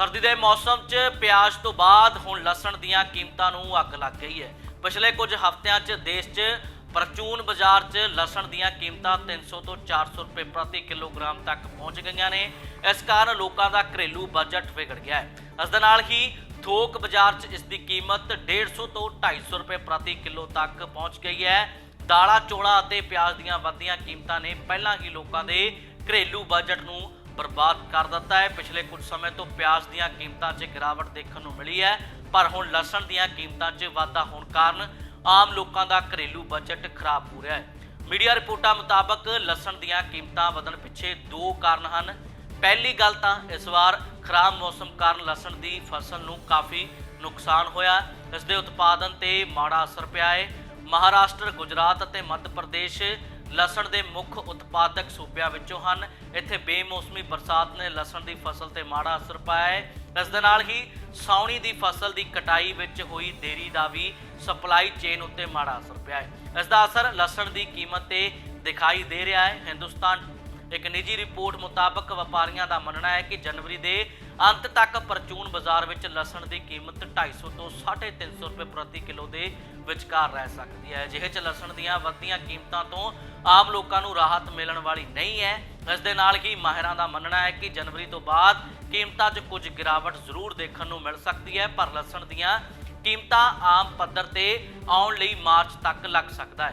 ਸਰਦੀ ਦੇ ਮੌਸਮ 'ਚ ਪਿਆਜ਼ ਤੋਂ ਬਾਅਦ ਹੁਣ ਲਸਣ ਦੀਆਂ ਕੀਮਤਾਂ ਨੂੰ ਅੱਗ ਲੱਗ ਗਈ ਹੈ। ਪਿਛਲੇ ਕੁਝ ਹਫ਼ਤਿਆਂ 'ਚ ਦੇਸ਼ 'ਚ ਪਰਚੂਨ ਬਾਜ਼ਾਰ 'ਚ ਲਸਣ ਦੀਆਂ ਕੀਮਤਾਂ 300 ਤੋਂ 400 ਰੁਪਏ ਪ੍ਰਤੀ ਕਿਲੋਗ੍ਰਾਮ ਤੱਕ ਪਹੁੰਚ ਗਈਆਂ ਨੇ। ਇਸ ਕਾਰਨ ਲੋਕਾਂ ਦਾ ਘਰੇਲੂ ਬਜਟ ਵਿਗੜ ਗਿਆ ਹੈ। ਇਸ ਦੇ ਨਾਲ ਹੀ ਥੋਕ ਬਾਜ਼ਾਰ 'ਚ ਇਸ ਦੀ ਕੀਮਤ 150 ਤੋਂ 250 ਰੁਪਏ ਪ੍ਰਤੀ ਕਿਲੋ ਤੱਕ ਪਹੁੰਚ ਗਈ ਹੈ। ਦਾਲਾਂ, ਚੋਲਾ ਅਤੇ ਪਿਆਜ਼ ਦੀਆਂ ਵੱਧਦੀਆਂ ਕੀਮਤਾਂ ਨੇ ਪਹਿਲਾਂ ਹੀ ਲੋਕਾਂ ਦੇ ਘਰੇਲੂ ਬਜਟ ਨੂੰ ਬਰਬਾਦ ਕਰ ਦਿੱਤਾ ਹੈ। ਪਿਛਲੇ ਕੁਝ ਸਮੇਂ ਤੋਂ ਪਿਆਜ਼ ਦੀਆਂ ਕੀਮਤਾਂ 'ਚ ਗਿਰਾਵਟ ਦੇਖਣ ਨੂੰ ਮਿਲੀ ਹੈ, ਪਰ ਹੁਣ ਲਸਣ ਦੀਆਂ ਕੀਮਤਾਂ 'ਚ ਵਾਧਾ ਹੋਣ ਕਾਰਨ ਆਮ ਲੋਕਾਂ ਦਾ ਘਰੇਲੂ ਬਜਟ ਖਰਾਬ ਹੋ ਰਿਹਾ ਹੈ। ਮੀਡੀਆ ਰਿਪੋਰਟਾਂ ਮੁਤਾਬਕ ਲਸਣ ਦੀਆਂ ਕੀਮਤਾਂ ਵਧਣ ਪਿੱਛੇ ਦੋ ਕਾਰਨ ਹਨ। ਪਹਿਲੀ ਗੱਲ ਤਾਂ ਇਸ ਵਾਰ ਖਰਾਬ ਮੌਸਮ ਕਾਰਨ ਲਸਣ ਦੀ ਫਸਲ ਨੂੰ ਕਾਫੀ ਨੁਕਸਾਨ ਹੋਇਆ। ਇਸ ਦੇ ਉਤਪਾਦਨ ਤੇ ਮਾੜਾ ਅਸਰ ਪਿਆ ਹੈ। ਮਹਾਰਾਸ਼ਟਰ, ਗੁਜਰਾਤ ਅਤੇ ਮੱਧ ਪ੍ਰਦੇਸ਼ ਲਸਣ ਦੇ ਮੁੱਖ ਉਤਪਾਦਕ ਸੂਬਿਆਂ ਵਿੱਚੋਂ ਹਨ। ਇੱਥੇ ਬੇਮੌਸਮੀ ਬਰਸਾਤ ਨੇ ਲਸਣ ਦੀ ਫਸਲ ਤੇ ਮਾੜਾ ਅਸਰ ਪਾਇਆ ਹੈ। ਇਸ ਦੇ ਨਾਲ ਹੀ ਸਾਉਣੀ ਦੀ ਫਸਲ ਦੀ ਕਟਾਈ ਵਿੱਚ ਹੋਈ ਦੇਰੀ ਦਾ ਵੀ ਸਪਲਾਈ ਚੇਨ ਉੱਤੇ ਮਾੜਾ ਅਸਰ ਪਿਆ ਹੈ। ਇਸ ਦਾ ਅਸਰ ਲਸਣ ਦੀ ਕੀਮਤ ਤੇ ਦਿਖਾਈ ਦੇ ਰਿਹਾ ਹੈ। ਹਿੰਦੁਸਤਾਨ ਇੱਕ ਨਿੱਜੀ ਰਿਪੋਰਟ ਮੁਤਾਬਕ ਵਪਾਰੀਆਂ ਦਾ ਮੰਨਣਾ ਹੈ ਕਿ ਜਨਵਰੀ ਦੇ ਅੰਤ ਤੱਕ ਪਰਚੂਨ ਬਾਜ਼ਾਰ ਵਿੱਚ ਲਸਣ ਦੀ ਕੀਮਤ 250 ਤੋਂ 350 ਰੁਪਏ ਪ੍ਰਤੀ ਕਿਲੋ ਦੇ ਵਿਚਕਾਰ ਰਹਿ ਸਕਦੀ ਹੈ। ਜਿਹੇ ਚ ਲਸਣ ਦੀਆਂ ਵੱਧਦੀਆਂ ਕੀਮਤਾਂ ਤੋਂ ਆਮ ਲੋਕਾਂ ਨੂੰ ਰਾਹਤ ਮਿਲਣ ਵਾਲੀ ਨਹੀਂ ਹੈ। ਇਸ ਦੇ ਨਾਲ ਹੀ ਮਾਹਿਰਾਂ ਦਾ ਮੰਨਣਾ ਹੈ ਕਿ ਜਨਵਰੀ ਤੋਂ ਬਾਅਦ ਕੀਮਤਾਂ 'ਚ ਕੁਝ ਗਿਰਾਵਟ ਜ਼ਰੂਰ ਦੇਖਣ ਨੂੰ ਮਿਲ ਸਕਦੀ ਹੈ, ਪਰ ਲਸਣ ਦੀਆਂ ਕੀਮਤਾਂ ਆਮ ਪੱਧਰ ਤੇ ਆਉਣ ਲਈ ਮਾਰਚ ਤੱਕ ਲੱਗ ਸਕਦਾ ਹੈ।